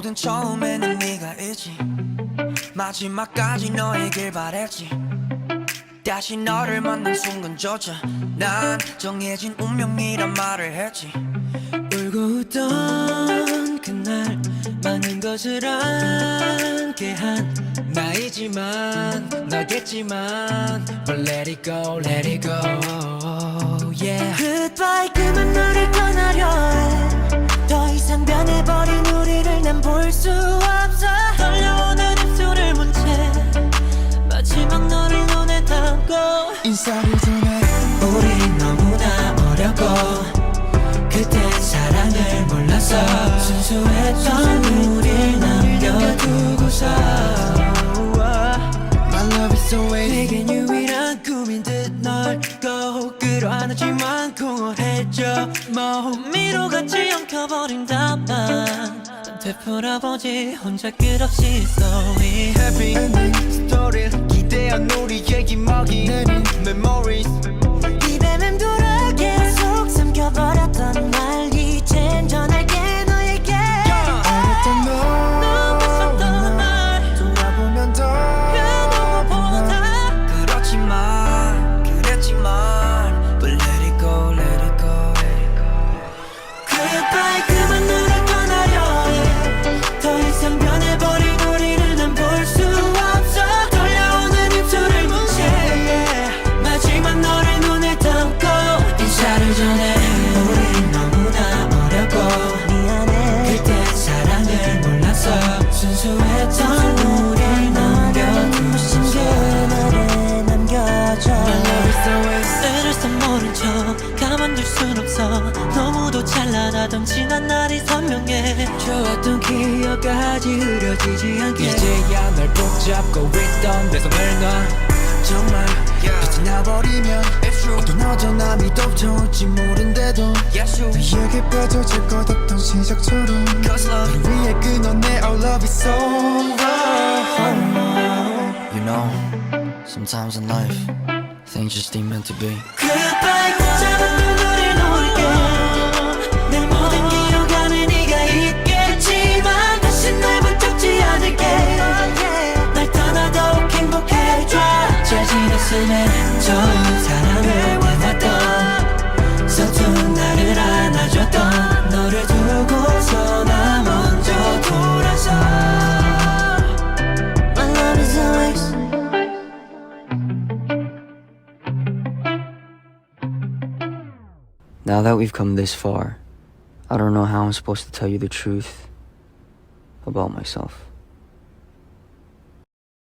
모든 처음에는 네가 있지. 마지막까지 너에길 바랬지. 다시 너를 만난 순간조차 난 정해진 운명이란 말을 했지. 울고 웃던 그날 많은 것을 안게 한 나이지만 너겠지만 But let it go, let it go yeah. Goodbye 그만 떠나 인사를 전해 우리 너무나 어렸고 그때 사랑을 몰라서 순수했던 우릴 남겨두고서. My love is always 내겐 유일한 꿈인 듯널 꼭 끌어안았지만 공허해져 몸 미로 같이 엉켜버린 답만. 되풀어보지 혼자 끝없이 sorry Happy. Ending story 기대한 우리의 기막이 모른 척 가만둘 순 없어. 너무도 찬란하던 지난 날이 선명해. 좋았던 기억까지 흐려지지 않게. 이제야 널 붙잡고 있던 내 손을 놔. 정말 빛이 나버리면 또 너도 남이 덮쳐올지 모른대도 너에게 빠져질 것 없던 시작처럼 Cause love 널 위해 끊어내 Our love is over You know Sometimes in life Things just ain't meant to be. Goodbye 모든 기억 안에 네가 있겠지만 다시 날 붙잡지 않을게. 날 떠나도록 행복해져 잘 지냈으면 좋 Now that we've come this far, I don't know how I'm supposed to tell you the truth about myself.